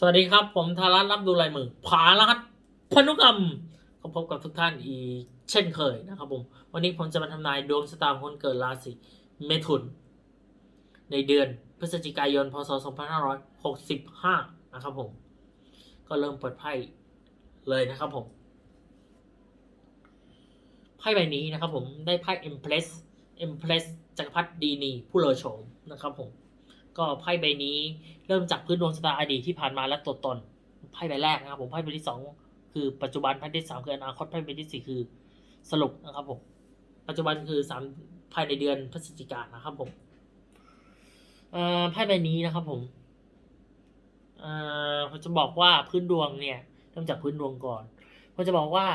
สวัสดีครับ ผมธารัตรับดูลายมือผาลัดพนุกรรมก็พบกับทุกท่านอีกเช่นเคยนะครับผม วันนี้ผมจะมาทำนายดวงชะตาคนเกิดราศีเมถุน ในเดือนพฤศจิกายน พศ 2565 นะครับผม ก็เริ่มเปิดไพ่เลยนะครับผม ไพ่ใบนี้นะครับผมได้ไพ่ Empress Empress จักรพรรดิดีนีผู้เลอโฉมนะครับผม ก็ไพ่ใบนี้ เริ่มจากพื้นดวงชะตาอดีตที่ผ่านมาและตัวตนไพ่ใบแรกนะครับผมไพ่ใบที่สองคือปัจจุบันไพ่ที่สามคืออนาคตไพ่ใบที่สี่คือสรุปนะครับผมปัจจุบันคือสามภายในเดือนพฤศจิกายนนะครับผมเออไพ่ใบนี้นะครับผมเออผมจะบอกว่าพื้นดวงเนี่ยเริ่มจากพื้นดวงก่อนผมจะบอกว่า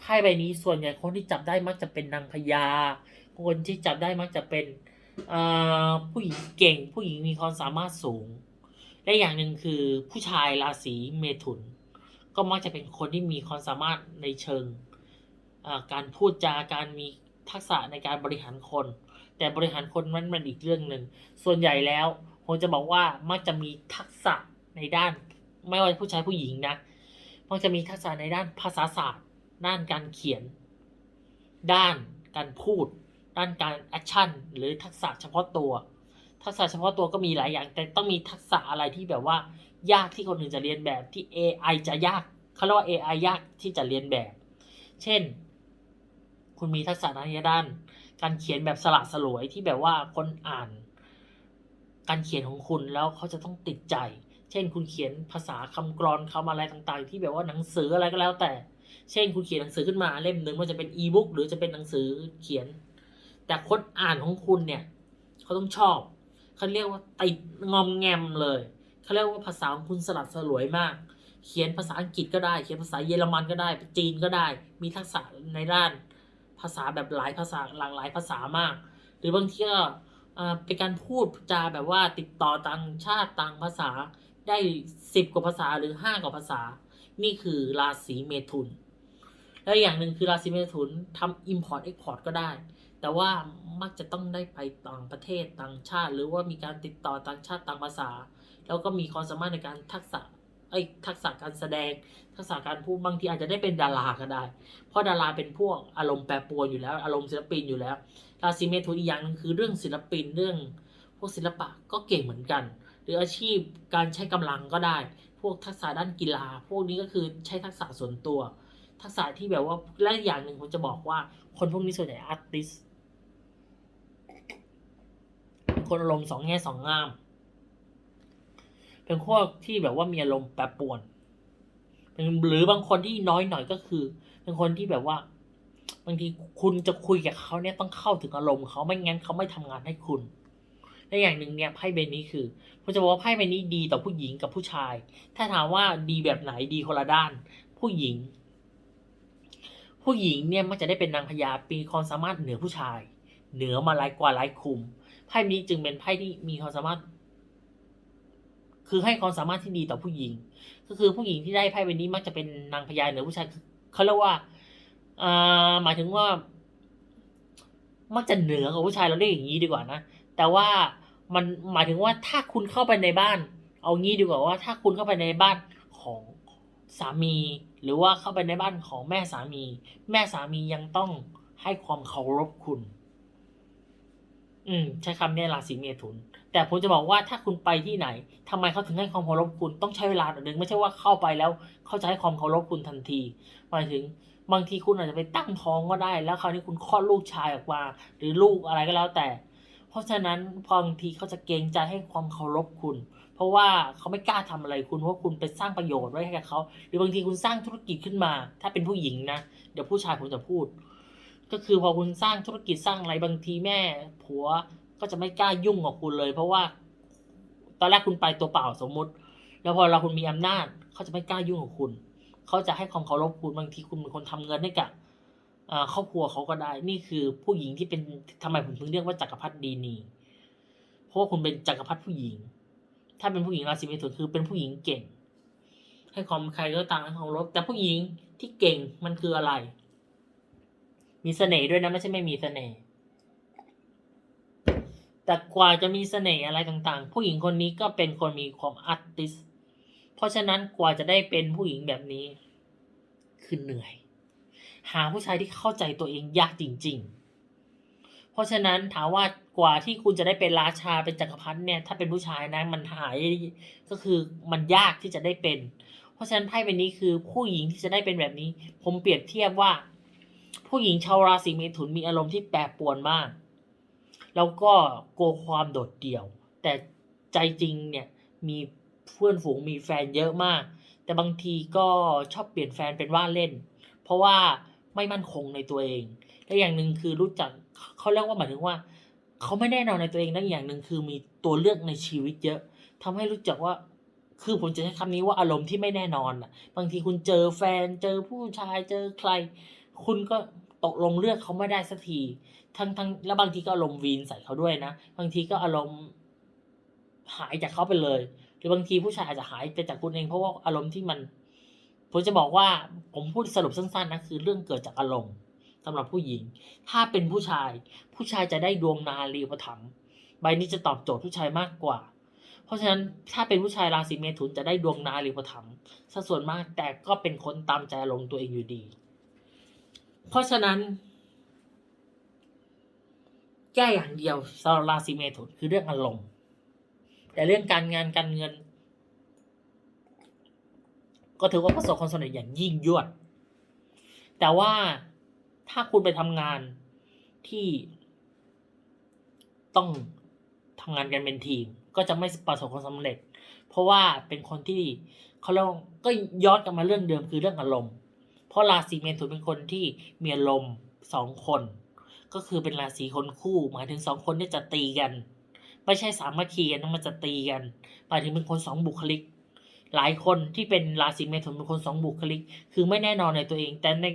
ไพ่ใบนี้ส่วนใหญ่คนที่จับได้มักจะเป็นนางพญาคนที่จับได้มักจะเป็น ผู้หญิงเก่ง ผู้หญิงมีความสามารถสูง และอย่างหนึ่งคือผู้ชายราศีเมถุน ก็มักจะเป็นคนที่มีความสามารถในเชิงการพูดจาการมีทักษะในการบริหารคน แต่บริหารคนนั้นมันอีกเรื่องหนึ่งส่วนใหญ่แล้วผมจะบอกว่ามักจะมีทักษะในด้าน ไม่ว่าผู้ชายผู้หญิงนะมักจะมีทักษะในด้านภาษาศาสตร์ ด้านการเขียน ด้านการพูด ด้านการแอคชั่นหรือทักษะเฉพาะตัว ทักษะเฉพาะตัวก็มีหลายอย่าง แต่ต้องมีทักษะอะไรที่แบบว่า ยากที่คนอื่นจะเรียนแบบที่ AI จะยากเขาเรียกว่า AI ยากที่จะเรียนแบบ เช่น คุณมีทักษะในด้าน การเขียนแบบสละสลวยที่แบบว่าคนอ่าน การเขียนของคุณแล้วเขาจะต้องติดใจ เช่น คุณเขียนภาษาคำกรอนคำอะไรต่างๆ ที่แบบว่าหนังสืออะไรก็แล้วแต่ เช่น คุณเขียนหนังสือขึ้นมาเล่มหนึ่งว่าจะเป็นอีบุ๊กหรือจะเป็นหนังสือเขียน แต่คนอ่านของคุณเนี่ย เขาต้องชอบเขาเรียกว่าติดงอมแงมเลยเขาเรียกว่าภาษาของคุณสลัดสลวยมาก เขียนภาษาอังกฤษก็ได้ เขียนภาษาเยอรมันก็ได้จีนก็ได้ มีทักษะในด้านภาษาแบบหลายภาษาหลากหลายภาษามาก หรือบางทีก็เป็นการพูดจาแบบว่าติดต่อต่างชาติต่างภาษาได้สิบกว่าภาษาหรือห้ากว่าภาษา นี่คือราศีเมถุน และอย่างหนึ่งคือราศีเมถุนทำ import export ก็ได้ แต่ว่ามักจะต้องได้ไปต่างประเทศต่างชาติ หรือว่ามีการติดต่อต่างชาติต่างภาษา แล้วก็มีความสามารถในการทักษะไอ้ทักษะการแสดง ทักษะการพูดบางทีอาจจะได้เป็นดาราก็ได้ เพราะดาราเป็นพวกอารมณ์แปรปรวนอยู่แล้ว อารมณ์ศิลปินอยู่แล้วราศีเมถุนอีกอย่างนึงคือเรื่องศิลปินเรื่อง พวกศิลปะก็เก่งเหมือนกัน หรืออาชีพการใช้กำลังก็ได้ พวกทักษะด้านกีฬา พวกนี้ก็คือใช้ทักษะส่วนตัว ทักษะที่แบบว่าและอย่างหนึ่งผมจะบอกว่าคนพวกนี้ส่วนใหญ่อาร์ติส เป็น คนอารมณ์สองแง่สองงาม เป็นพวกที่แบบว่ามีอารมณ์แปรปรวนเป็นหรือบางคนที่น้อยหน่อยก็คือเป็นคนที่แบบว่า บางทีคุณจะคุยกับเขาเนี่ยต้องเข้าถึงอารมณ์เขาไม่งั้นเขาไม่ทำงานให้คุณและอย่างหนึ่งเนี่ยไพ่ใบนี้คือผมจะบอกว่าไพ่ใบนี้ดีต่อผู้หญิงกับผู้ชาย ถ้าถามว่าดีแบบไหนดีคนละด้าน ผู้หญิง ผู้หญิงเนี่ยมักจะได้เป็นนางพญาปีความสามารถเหนือผู้ชาย เหนือมาหลายกว่าหลายคุม ไพ่นี้จึงเป็นไพ่ที่มีความสามารถ คือให้ความสามารถที่ดีต่อผู้หญิง ก็คือผู้หญิงที่ได้ไพ่ใบนี้มักจะเป็นนางพญาเหนือผู้ชายเขาเรียกว่าอ่าหมายถึงว่า มักจะเหนือกว่าผู้ชายเราเรียกอย่างนี้ดีกว่านะแต่ว่ามันหมายถึงว่าถ้าคุณเข้าไปในบ้าน เอางี้ดีกว่าว่า ถ้าคุณเข้าไปในบ้านของสามี หรือว่าเข้าไปในบ้านของแม่สามี แม่สามียังต้องให้ความเคารพคุณ อืมใช้คำเนี้ยราศีเมถุน แต่ผมจะบอกว่าถ้าคุณไปที่ไหนทำไมเขาถึงให้ความเคารพคุณต้องใช้เวลาหน่อยนึงไม่ใช่ว่าเข้าไปแล้วเขาจะให้ความเคารพคุณทันทีหมายถึงบางทีคุณอาจจะไปตั้งท้องก็ได้ แล้วคราวนี้คุณคลอดลูกชายออกมา หรือลูกอะไรก็แล้วแต่ เพราะฉะนั้นบางทีเขาจะเกรงใจให้ความเคารพคุณ เพราะว่าเขาไม่กล้าทำอะไรคุณเพราะคุณไปสร้างประโยชน์ไว้ให้กับเขาหรือบางทีคุณสร้างธุรกิจขึ้นมา ถ้าเป็นผู้หญิงนะเดี๋ยวผู้ชายผมจะพูด ก็คือพอคุณสร้างธุรกิจสร้างอะไรบางทีแม่ ผัวก็จะไม่กล้ายุ่งกับคุณเลย เพราะว่า ตอนแรกคุณไปตัวเปล่าสมมุติ แล้วพอเราคุณมีอำนาจเขาจะไม่กล้ายุ่งกับคุณเขาจะให้ความเคารพคุณบางทีคุณเป็นคนทำเงินให้กับครอบครัวเขาก็ได้ นี่คือผู้หญิงที่เป็นทำไมผมถึงเรียกว่าจักรพรรดิดีนี เพราะว่าคุณเป็นจักรพรรดิผู้หญิง ถ้าเป็นผู้หญิงราศีเมถุนคือเป็นผู้หญิงเก่ง ให้ความใครก็ตามให้ความรพแต่ผู้หญิงที่เก่งมันคืออะไร มีเสน่ห์ด้วยนะไม่ใช่ไม่มีเสน่ห์ แต่กว่าจะมีเสน่ห์อะไรต่าง ๆ ผู้หญิงคนนี้ก็เป็นคนมีความอาร์ติส เพราะฉะนั้นกว่าจะได้เป็นผู้หญิงแบบนี้ คือเหนื่อย หาผู้ชายที่เข้าใจตัวเองยากจริง ๆ เพราะฉะนั้นถามว่ากว่าที่คุณจะได้เป็นราชาเป็นจักรพรรดิเนี่ย ถ้าเป็นผู้ชายนะมันหายก็คือมันยากที่จะได้เป็น เพราะฉะนั้นไพ่ใบนี้คือผู้หญิงที่จะได้เป็นแบบนี้ ผมเปรียบเทียบว่า ผู้หญิงชาวราศีเมถุนมีอารมณ์ที่แปรปรวนมาก แล้วก็กลัวความโดดเดี่ยว แต่ใจจริงเนี่ยมีเพื่อนฝูงมีแฟนเยอะมาก แต่บางทีก็ชอบเปลี่ยนแฟนเป็นว่าเล่น เพราะว่าไม่มั่นคงในตัวเอง และอย่างหนึ่งคือรู้จักเขาเรียกว่าหมายถึงว่า เขาไม่แน่นอนในตัวเองและอย่างหนึ่งคือมีตัวเลือกในชีวิตเยอะทำให้รู้จักว่าคือผมจะใช้คำนี้ว่าอารมณ์ที่ไม่แน่นอนอะ บางทีคุณเจอแฟนเจอผู้ชายเจอใคร คุณก็ตกลงเลือกเขาไม่ได้สักที ทั้งทั้งแล้วบางทีก็อารมณ์วีนใส่เขาด้วยนะ บางทีก็อารมณ์หายจากเขาไปเลย หรือบางทีผู้ชายอาจจะหายไปจากคุณเองเพราะว่าอารมณ์ที่มัน ผมจะบอกว่าผมพูดสรุปสั้นๆนะคือเรื่องเกิดจากอารมณ์สำหรับผู้หญิง ถ้าเป็นผู้ชาย ผู้ชายจะได้ดวงนารีอุปถัมใบนี้จะตอบโจทย์ผู้ชายมากกว่า เพราะฉะนั้นถ้าเป็นผู้ชายราศีเมถุนจะได้ดวงนารีอุปถัมสัดส่วนมากแต่ก็เป็นคนตามใจอารมณ์ตัวเองอยู่ดี เพราะฉะนั้น แก้อย่างเดียวสำหรับราศีเมถุนคือเรื่องอารมณ์แต่เรื่องการงานการเงิน ก็ถือว่าประสบความสำเร็จอย่างยิ่งยวด แต่ว่าถ้าคุณไปทำงานที่ต้องทำงานกันเป็นทีม ก็จะไม่ประสบความสำเร็จ เพราะว่าเป็นคนที่เขาเรียกว่าก็ย้อนกลับมาเรื่องเดิมคือเรื่องอารมณ์ ราะราศีเมถุนเป็นคนที่มีอารมณ์สองคน ก็คือเป็นราศีคนคู่หมายถึงสองคนเนี่จะตีกัน ไม่ใช่สามัคคีกันมันจะตีกันหมายถึงเป็นคนสองบุคลิก หลายคนที่เป็นราศีเมถุนเป็นคนสองบุคลิก คือไม่แน่นอนในตัวเอง แต่ใน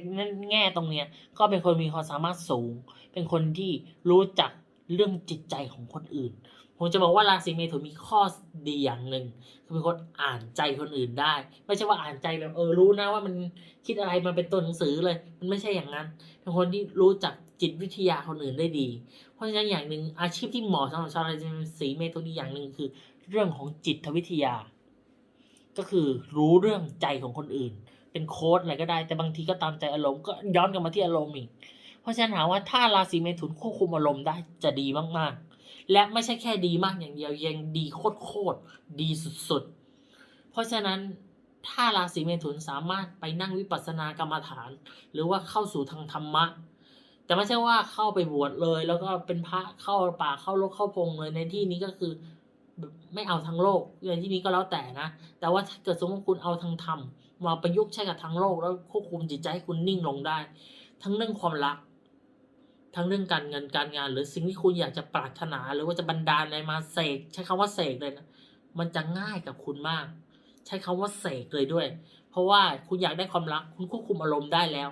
แง่ตรงเนี้ยก็เป็นคนมีความสามารถสูง เป็นคนที่รู้จักเรื่องจิตใจของคนอื่น ผมจะบอกว่าราศีเมถุนมีข้อดีอย่างหนึ่งคือเป็นคนอ่านใจคนอื่นได้ ไม่ใช่ว่าอ่านใจแบบเออรู้นะว่ามันคิดอะไรมันเป็นตัวหนังสือเลย มันไม่ใช่อย่างนั้นเป็นคนที่รู้จักจิตวิทยาคนอื่นได้ดี เพราะฉะนั้นอย่างหนึ่งอาชีพที่เหมาะสำหรับชาวราศีเมถุนอีกอย่างหนึ่งคือ เรื่องของจิตวิทยา ก็คือรู้เรื่องใจของคนอื่น เป็นโค้ดอะไรก็ได้แต่บางทีก็ตามใจอารมณ์ก็ย้อนกลับมาที่อารมณ์อีกเพราะฉะนั้นถามว่าถ้าราศีเมถุนควบคุมอารมณ์ได้จะดีมากๆ และไม่ใช่แค่ดีมากอย่างเดียว ยังดีโคตรๆดีสุดๆ เพราะฉะนั้นถ้าราศีเมถุนสามารถไปนั่งวิปัสสนากรรมฐาน หรือว่าเข้าสู่ทางธรรมะ แต่ไม่ใช่ว่าเข้าไปบวชเลย แล้วก็เป็นพระเข้าป่าเข้าโลกเข้าพงเลยในที่นี้ก็คือไม่เอาทางโลกในที่นี้ก็แล้วแต่นะ แต่ว่าถ้าเกิดสมมติคุณเอาทางธรรมมาประยุกต์ใช้กับทางโลกแล้วควบคุมจิตใจให้คุณนิ่งลงได้ ทั้งเรื่องความรัก ทั้งเรื่องการเงินการงาน หรือสิ่งที่คุณอยากจะปรารถนา หรือว่าจะบันดาลอะไรมาเสกใช้คำว่าเสกเลยนะมันจะง่ายกับคุณมาก ใช้คำว่าเสกเลยด้วย เพราะว่าคุณอยากได้ความรัก คุณควบคุมอารมณ์ได้แล้ว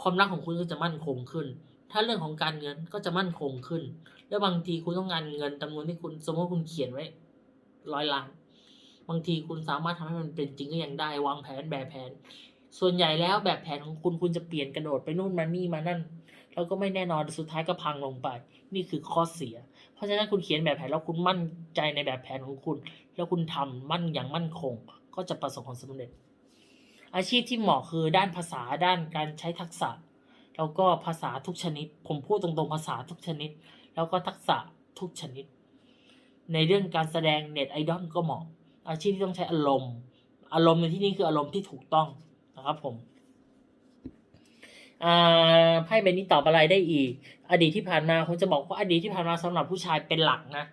ความรักของคุณก็จะมั่นคงขึ้น ถ้าเรื่องของการเงินก็จะมั่นคงขึ้น แล้วบางทีคุณต้องการเงินจำนวนที่คุณสมมติคุณเขียนไว้ร้อยล้าน บางทีคุณสามารถทำให้มันเป็นจริงก็ยังได้วางแผนแบบแผน ส่วนใหญ่แล้วแบบแผนของคุณคุณจะเปลี่ยนกระโดดไปนู่นมานี่มานั่น แล้วก็ไม่แน่นอนสุดท้ายก็พังลงไป นี่คือข้อเสีย เพราะฉะนั้นคุณเขียนแบบแผนแล้วคุณมั่นใจในแบบแผนของคุณ แล้วคุณทำมั่นอย่างมั่นคง ก็จะประสบความสำเร็จ อาชีพที่เหมาะคือด้านภาษาด้านการใช้ทักษะ แล้วก็ภาษาทุกชนิด ผมพูดตรงๆภาษาทุกชนิด แล้วก็ทักษะทุกชนิด ในเรื่องการแสดงเน็ตไอดอลก็เหมาะ อาชีพที่ต้องใช้อารมณ์ อารมณ์ในที่นี้คืออารมณ์ที่ถูกต้อง ครับผมอ่าไพ่ใบนี้ตอบอะไรได้อีก อดีตที่ผ่านมาผมจะบอกว่าอดีตที่ผ่านมาสำหรับผู้ชายเป็นหลักนะ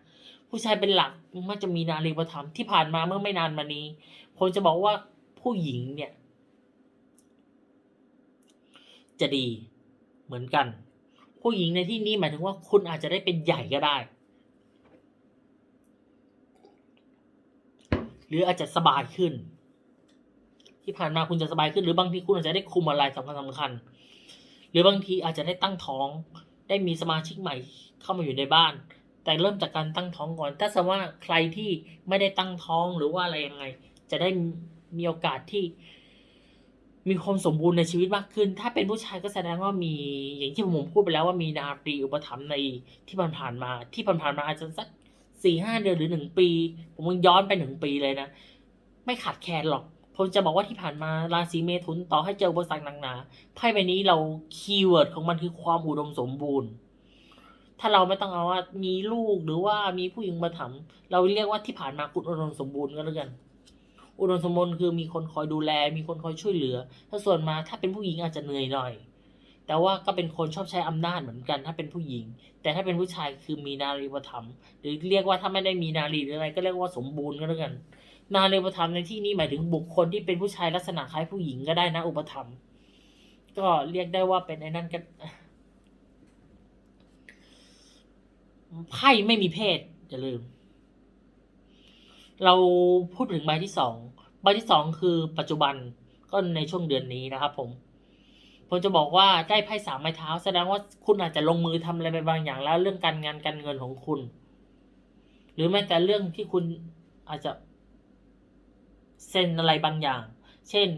ผู้ชายเป็นหลักมันจะมีนารีประธรรมที่ผ่านมาเมื่อไม่นานมานี้ผมจะบอกว่าผู้หญิงเนี่ย จะดีเหมือนกัน ผู้หญิงในที่นี้หมายถึงว่าคุณอาจจะได้เป็นใหญ่ก็ได้ หรืออาจจะสบายขึ้น ที่ผ่านมาคุณจะสบายขึ้นหรือบางทีคุณอาจจะได้คุมอะไรสำคัญสำคัญ หรือบางทีอาจจะได้ตั้งท้อง ได้มีสมาชิกใหม่เข้ามาอยู่ในบ้าน แต่เริ่มจากการตั้งท้องก่อน ถ้าสมมติว่าใครที่ไม่ได้ตั้งท้องหรือว่าอะไรยังไง จะได้มีโอกาสที่ มีความสมบูรณ์ในชีวิตมากขึ้น ถ้าเป็นผู้ชายก็แสดงว่ามีอย่างที่ผมพูดไปแล้วว่ามีนาตรีอุปถัมภ์ในที่ผ่านๆมา ที่ผ่านๆมาอาจจะสักสี่ห้าเดือนหรือหนึ่งปี ผมมันย้อนไปหนึ่งปีเลยนะ ไม่ขาดแคลนหรอก ผมจะบอกว่าที่ผ่านมาราศีเมถุนต่อให้เจออุปสรรคหนักหนาไพ่ใบนี้เราคีย์เวิร์ดของมันคือความอุดมสมบูรณ์ ถ้าเราไม่ต้องเอาว่ามีลูกหรือว่ามีผู้หญิงมาถามเราเรียกว่าที่ผ่านมาคุณอุดมสมบูรณ์ก็แล้วกัน อุดมสมบูรณ์คือมีคนคอยดูแล มีคนคอยช่วยเหลือ ถ้าส่วนมาถ้าเป็นผู้หญิงอาจจะเหนื่อยหน่อย แต่ว่าก็เป็นคนชอบใช้อำนาจเหมือนกัน ถ้าเป็นผู้หญิง แต่ถ้าเป็นผู้ชายคือมีนารีอุปถัมหรือเรียกว่าถ้าไม่ได้มีนารีหรืออะไรก็เรียกว่าสมบูรณ์ก็แล้วกัน นารีอุปถัมภ์ในที่นี้หมายถึงบุคคลที่เป็นผู้ชายลักษณะคล้ายผู้หญิงก็ได้นะ อุปถัมภ์ก็เรียกได้ว่าเป็นไอ้นั่นก็ไพ่ไม่มีเพศอย่าลืม เราพูดถึงใบที่สองใบที่สองคือปัจจุบันก็ในช่วงเดือนนี้นะครับผมผมจะบอกว่าได้ไพ่สามไม้เท้า แสดงว่าคุณอาจจะลงมือทำอะไรไปบางอย่างแล้ว เรื่องการงานการเงินของคุณ หรือแม้แต่เรื่องที่คุณอาจจะ เซ็นอะไรบางอย่าง เช่น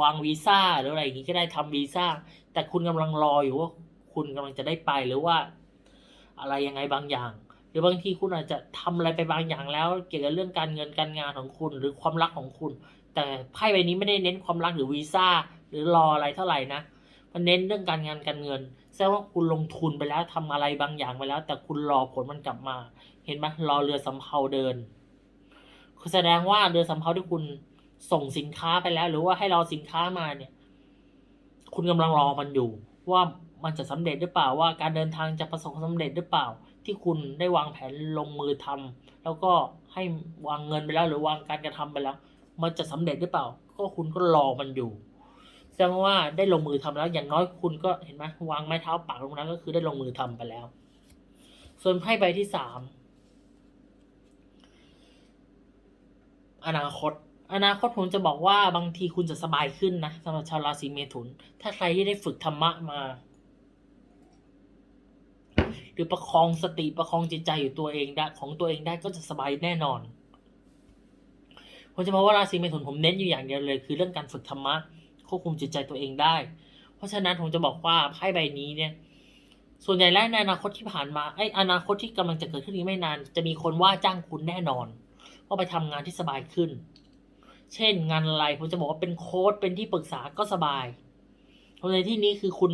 วางวีซ่าหรืออะไรอย่างนี้ก็ได้ทำวีซ่า แต่คุณกำลังรออยู่ว่าคุณกำลังจะได้ไปหรือว่า อะไรยังไงบางอย่าง หรือบางทีคุณอาจจะทำอะไรไปบางอย่างแล้ว เกี่ยวกับเรื่องการเงินการงานของคุณ หรือความรักของคุณ แต่ไพ่ใบนี้ไม่ได้เน้นความรักหรือวีซ่าหรือรออะไรเท่าไหร่นะมันเน้นเรื่องการงานการเงินแสดงว่าคุณลงทุนไปแล้วทำอะไรบางอย่างไปแล้ว แต่คุณรอผลมันกลับมา เห็นไหมรอเรือสำเภาเดิน คือแสดงว่าเรือสำเภาที่คุณส่งสินค้าไปแล้ว หรือว่าให้รอสินค้ามาเนี่ย คุณกำลังรอมันอยู่ ว่ามันจะสำเร็จหรือเปล่าว่าการเดินทางจะประสบความสำเร็จหรือเปล่า ที่คุณได้วางแผนลงมือทำแล้วก็ให้วางเงินไปแล้ว หรือวางการกระทำไปแล้ว มันจะสำเร็จหรือเปล่า ก็คุณก็รอมันอยู่แสดงว่าได้ลงมือทำแล้ว อย่างน้อยคุณก็เห็นไหมวางไม้เท้าปากลงนั้นก็คือได้ลงมือทำไปแล้ว ส่วนไพ่ใบที่สาม อนาคต อนาคตผมจะบอกว่าบางทีคุณจะสบายขึ้นนะสำหรับชาวราศีเมถุน ถ้าใครที่ได้ฝึกธรรมะมา หรือประคองสติประคองจิตใจอยู่ตัวเองได้ของตัวเองได้ก็จะสบายแน่นอนผมจะบอกว่าราศีเมถุนผมเน้นอยู่อย่างเดียวเลย คือเรื่องการฝึกธรรมะควบคุมจิตใจตัวเองได้ เพราะฉะนั้นผมจะบอกว่าไพ่ใบนี้เนี่ย ส่วนใหญ่แล้วในอนาคตที่ผ่านมาไอ้อนาคตที่กำลังจะเกิดขึ้นนี้ไม่นาน จะมีคนว่าจ้างคุณแน่นอน ว่าไปทำงานที่สบายขึ้น เช่นงานอะไรผมจะบอกว่าเป็นโค้ดเป็นที่ปรึกษาก็สบายเพราะในที่นี้คือคุณ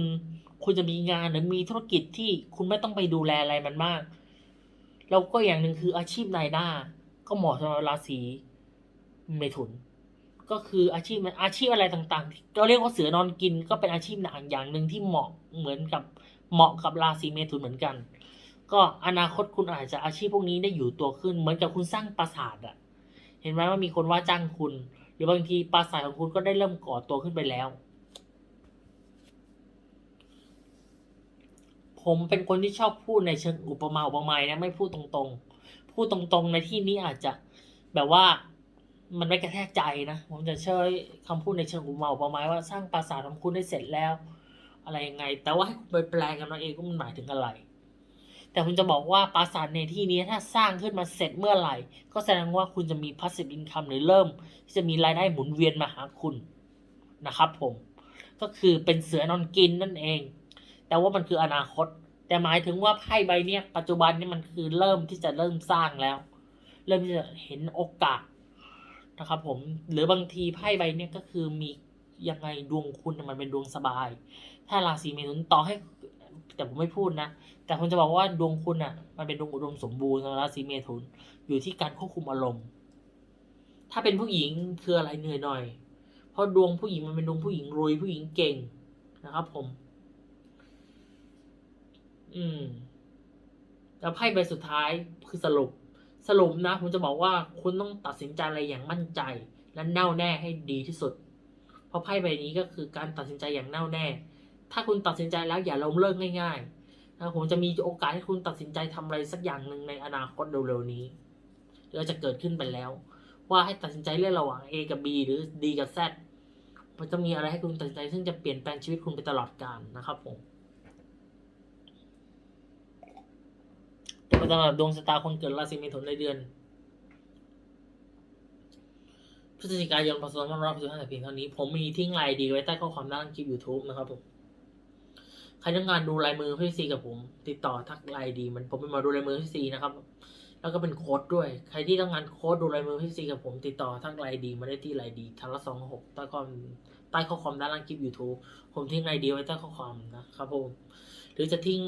คุณจะมีงานหรือมีธุรกิจที่คุณไม่ต้องไปดูแลอะไรมันมาก แล้วก็อย่างหนึ่งคืออาชีพนายหน้า ก็เหมาะสำหรับราศีเมถุน ก็คืออาชีพอาชีพอะไรต่างๆเราเรียกว่าเสือนอนกินก็เป็นอาชีพหนังอย่างหนึ่งที่เหมาะเหมือนกับเหมาะกับราศีเมถุนเหมือนกัน ก็อนาคตคุณอาจจะอาชีพพวกนี้ได้อยู่ตัวขึ้น เหมือนกับคุณสร้างปราสาทอะเห็นไหมว่ามีคนว่าจ้างคุณ หรือบางทีปราสาทของคุณก็ได้เริ่มก่อตัวขึ้นไปแล้ว ผมเป็นคนที่ชอบพูดในเชิงอุปมาอุปไมยนะไม่พูดตรงๆ พูดตรงๆในที่นี้อาจจะแบบว่ามันไม่กระแทกใจนะผมจะเชื่อคำพูดในเชิงอุปมาอุปไมยว่าสร้างปราสาทของคุณได้เสร็จแล้ว อะไรยังไง แต่ว่าให้คุณไปแปลงกันเอาเองว่ามันหมายถึงอะไร แต่คุณจะบอกว่าปราสาทในที่นี้ถ้าสร้างขึ้นมาเสร็จเมื่อไหร่ ก็แสดงว่าคุณจะมี passive income หรือเริ่ม ที่จะมีรายได้หมุนเวียนมาหาคุณนะครับผม ก็คือเป็นเสือนอนกินนั่นเอง แต่ว่ามันคืออนาคต แต่หมายถึงว่าไพ่ใบเนี้ยปัจจุบันนี่มันคือเริ่มที่จะเริ่มสร้างแล้ว เริ่มที่จะเห็นโอกาสนะครับผมหรือบางทีไพ่ใบเนี้ยก็คือมียังไงดวงคุณมันเป็นดวงสบาย ถ้าราศีเมถุนต่อให้ แต่ผมไม่พูดนะ แต่ผมจะบอกว่าดวงคุณอะ มันเป็นดวงอุดมสมบูรณ์สำหรับราศีเมถุน อยู่ที่การควบคุมอารมณ์ ถ้าเป็นผู้หญิงคืออะไรเหนื่อยหน่อย เพราะดวงผู้หญิงมันเป็นดวงผู้หญิงรวยผู้หญิงเก่งนะครับผม อืม แล้วไพ่ใบสุดท้ายคือสรุป สรุปนะ ผมจะบอกว่าคุณต้องตัดสินใจอะไรอย่างมั่นใจ และแน่วแน่ให้ดีที่สุด เพราะไพ่ใบนี้ก็คือการตัดสินใจอย่างแน่วแน่ ถ้าคุณตัดสินใจแล้วอย่าล้มเลิกง่ายๆนะผมจะมีโอกาสให้คุณตัดสินใจทำอะไรสักอย่างหนึ่งในอนาคตเร็วๆนี้หรือจะเกิดขึ้นไปแล้ว ว่าให้ตัดสินใจเลือกระหว่าง A กับ B หรือ D กับ Z มันจะมีอะไรให้คุณตัดสินใจ ซึ่งจะเปลี่ยนแปลงชีวิตคุณไปตลอดกาลนะครับผมสำหรับดวงชะตาคนเกิดราศีเมถุนในเดือนพฤศจิกายนพศ2565แต่เพียงเท่านี้ ผมมีทิ้งไลน์ดีไว้ใต้ข้อความด้านคลิป YouTube นะครับผม ใครต้องการดูลายมือพี่ซีกับผม ติดต่อทักไลน์ดีมันผมเป็นหมาดูลายมือพี่ซีนะครับ แล้วก็เป็นโค้ดด้วย ใครที่ต้องการโค้ดดูลายมือพี่ซีกับผม ติดต่อทักไลน์ดีมาได้ที่ไลน์ดีทันละสองหกใต้ข้อความใต้ข้อความด้านล่างคลิป YouTube ผมทิ้งไอเดียไว้ใต้ข้อความนะครับผมหรือจะทิ้ง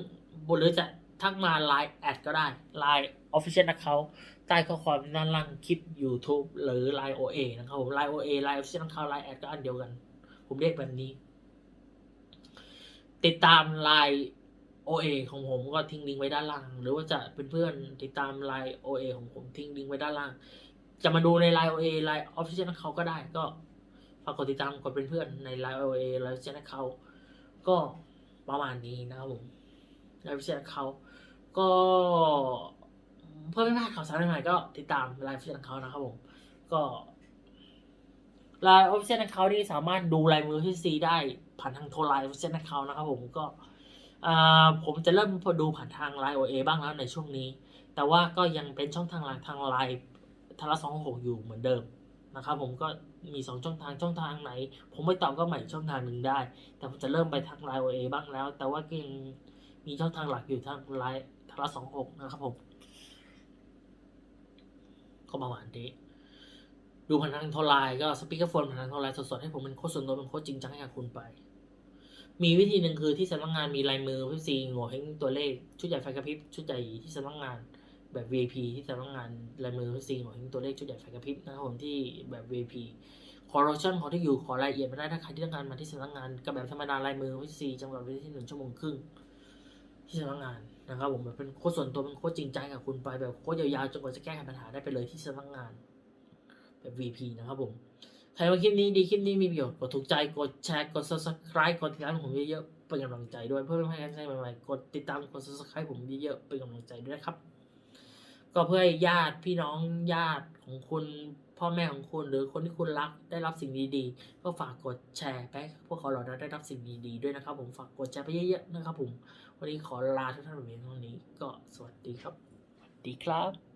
หรือจะทักมาไลน์แอดก็ได้ไลน์ Official Account ใต้ข้อความด้านล่างคลิป YouTube หรือ Line OA นะครับผม Line OA Line Official Account Line แอดก็อันเดียวกัน ผมเรียกแบบนี้ ติดตาม Line OA ของผมก็ทิ้งลิงก์ไว้ด้านล่าง หรือว่าจะเป็นเพื่อนติดตาม Line OA ของผมทิ้งลิงก์ไว้ด้านล่าง จะมาดูใน Line OA Line Official Account ก็ได้ก็ฝากกดติดตามกดเป็นเพื่อนใน Line OA Line Official Account ก็ประมาณนี้นะครับผม Line Official Account ก็เพื่อไม่พลาดข่าวสารใหม่ๆก็ติดตาม Line Official Account นะครับผมก็ Line Official Account นี่สามารถดูลายมือที่ซีได้ผ่านทางโทร Line Official Account นะครับผมก็อ่าผมจะเริ่มพอดูผ่านทาง Line OA บ้างแล้วในช่วงนี้ แต่ว่าก็ยังเป็นช่องทางไลน์ทางไลน์ทางละสองหกอยู่เหมือนเดิมนะครับผมก็มีสองช่องทางช่องทางไหน ผมไม่ตอบก็ใหม่ช่องทางหนึ่งได้ แต่ผมจะเริ่มไปทางไลน์โอเอบ้างแล้ว แต่ว่าก็ยังมีช่องทางหลักอยู่ทางไลน์ทางละสองหกนะครับผมก็ประมาณนี้ ดูผ่านทางโทรไลน์ก็สปีกเกอร์โฟนผ่านทางโทรไลน์สดๆให้ผมเป็นโค้ชส่วนตัวเป็นโค้ชจริงจังให้กับคุณไป มีวิธีหนึ่งคือที่สำนักงานมีลายมือพี่ซีโง่เฮงตัวเลขชุดใหญ่ไฟกระพริบชุดใหญ่ที่สำนักงานแบบ VIP ที่สำนักงานลายมือพี่ซีโง่เฮงตัวเลขชุดใหญ่ไฟกระพริบนะครับผมที่แบบ VIP ขอโลชั่นขอที่อยู่ขอรายละเอียดมาได้ถ้าใครที่ต้องการมาที่สำนักงานกับแบบธรรมดาลายมือพี่ซีจำกัดเวลาที่หนึ่งชั่วโมงครึ่งที่สำนักงานนะครับผมแบบเป็นโค้ชส่วนตัวเป็นโค้ชจริงใจกับคุณไปแบบโค้ชยาวๆจนกว่าจะแก้ไขปัญหาได้ไปเลยที่สำนักงาน MVP นะครับผม ใครว่าคลิปนี้ดีคลิปนี้มีประโยชน์ กดถูกใจ กดแชร์ กด subscribe กดติดตามผมเยอะๆ เป็นกำลังใจด้วย เพื่อให้การใช้ใหม่ๆ กดติดตาม กด subscribe ผมเยอะๆ เป็นกำลังใจด้วยครับ ก็เพื่อให้ญาติพี่น้องญาติของคุณพ่อแม่ของคุณหรือคนที่คุณรักได้รับสิ่งดีๆ ก็ฝากกดแชร์ไปพวกเขาเหล่านั้นได้รับสิ่งดีๆด้วยนะครับ ผมฝากกดแชร์ไปเยอะๆนะครับผมวันนี้ขอลาทุกท่านไปเพียงเท่านี้ก็สวัสดีครับสวัสดีครับ